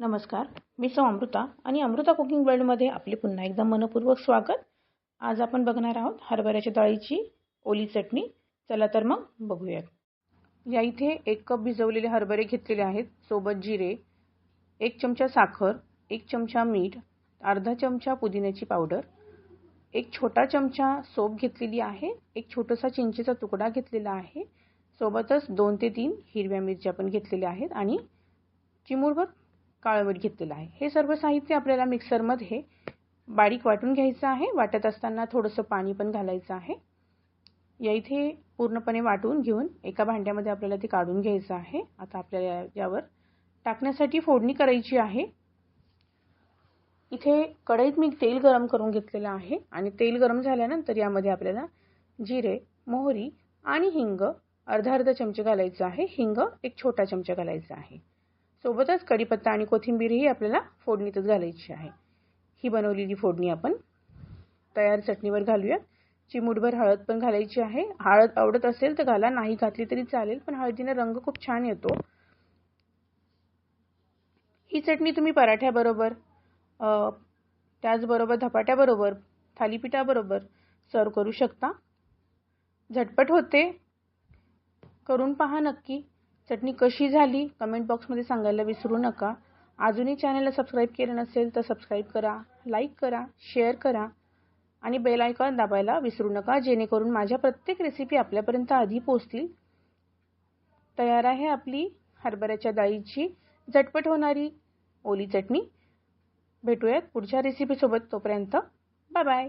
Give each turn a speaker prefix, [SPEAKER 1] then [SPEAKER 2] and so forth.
[SPEAKER 1] नमस्कार मी सौ अमृता आणि अमृता कुकिंग वर्ल्डमध्ये आपले पुन्हा एकदा मनपूर्वक स्वागत. आज आपण बघणार आहोत हरभऱ्याच्या डाळीची ओली चटणी. चला तर मग बघूयात. या इथे एक कप भिजवलेले हरभरे घेतलेले आहेत सोबत जिरे एक चमचा साखर एक चमचा मीठ अर्धा चमचा पुदिन्याची पावडर एक छोटा चमचा सोप घेतलेली आहे एक छोटासा चिंचेचा तुकडा घेतलेला आहे सोबतच दोन ते तीन हिरव्या मिरच्या पण घेतलेल्या आहेत आणि चिमूरभर काळवट घेतलेलं आहे. हे सर्व साहित्य आपल्याला मिक्सरमध्ये बारीक वाटून घ्यायचं आहे. वाटत असताना थोडंसं पाणी पण घालायचं आहे. या इथे पूर्णपणे वाटून घेऊन एका भांड्यामध्ये आपल्याला ते काढून घ्यायचं आहे. आता आपल्याला यावर टाकण्यासाठी फोडणी करायची आहे. इथे कढईत मी तेल गरम करून घेतलेलं आहे आणि तेल गरम झाल्यानंतर यामध्ये आपल्याला जिरे मोहरी आणि हिंग अर्धा अर्धा चमचे घालायचं आहे. हिंग एक छोटा चमचा घालायचा आहे. सोबतच कढीपत्ता आणि कोथिंबीरही आपल्याला फोडणीतच घालायची आहे. ही बनवलेली फोडणी आपण तयार चटणीवर घालूया चिमूटभर हळद पण घालायची आहे. हळद आवडत असेल तर घाला नाही घातली तरी चालेल पण हळदीने रंग खूप छान येतो. ही चटणी तुम्ही पराठ्याबरोबर त्याचबरोबर धपाट्याबरोबर थालीपीठाबरोबर सर्व करू शकता. झटपट होते. करून पहा नक्की. चटणी कशी झाली कमेंट बॉक्समध्ये सांगायला विसरू नका. अजूनही चॅनलला सबस्क्राईब केलं नसेल तर सबस्क्राईब करा लाईक करा शेअर करा आणि बेल आयकॉन दाबायला विसरू नका जेणेकरून माझ्या प्रत्येक रेसिपी आपल्यापर्यंत आधी पोचतील तयार आहे आपली हरभऱ्याच्या डाळीची झटपट होणारी ओली चटणी. भेटूयात पुढच्या रेसिपीसोबत तोपर्यंत बाय बाय